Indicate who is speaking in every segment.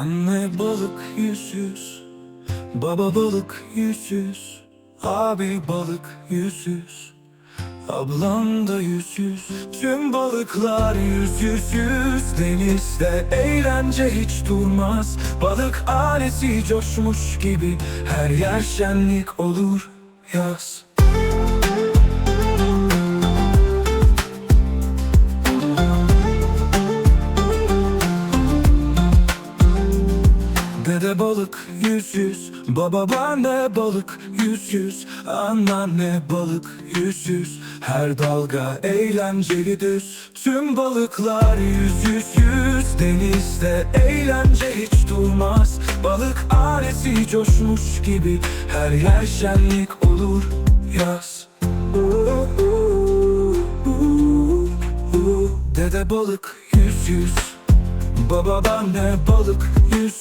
Speaker 1: Anne balık yüzüz Baba balık yüzüz Abi balık yüzüz Ablam da yüzüz Tüm balıklar yüz yüz Denizde eğlence hiç durmaz. Balık ailesi coşmuş gibi Her yer şenlik olur yaz Dede balık yüz yüz. Baba anne balık yüz yüz. Anneanne balık yüz yüz. Her dalga eğlenceli düz. Tüm balıklar yüz yüz yüz. Denizde eğlence hiç durmaz. Balık ailesi coşmuş gibi. Her yer şenlik olur yaz. Dede balık yüz yüz. Baba anne balık yüz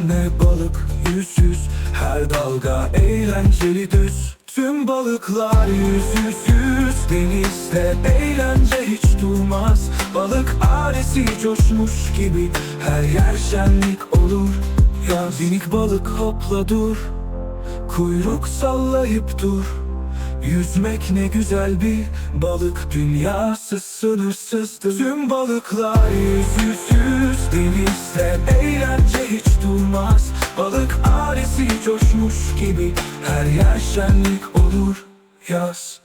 Speaker 1: Anneanne balık yüz yüz Her dalga eğlenceli düz. Tüm balıklar yüz yüz yüz Denizde eğlence hiç durmaz. Balık ailesi coşmuş gibi. Her yer şenlik olur. Yaz minik balık hopla dur. Kuyruk sallayıp dur. Yüzmek ne güzel bir balık. Dünyası sınırsızdır. Tüm balıklar yüz yüz yüz durmaz Balık ailesi coşmuş gibi her yer şenlik olur yaz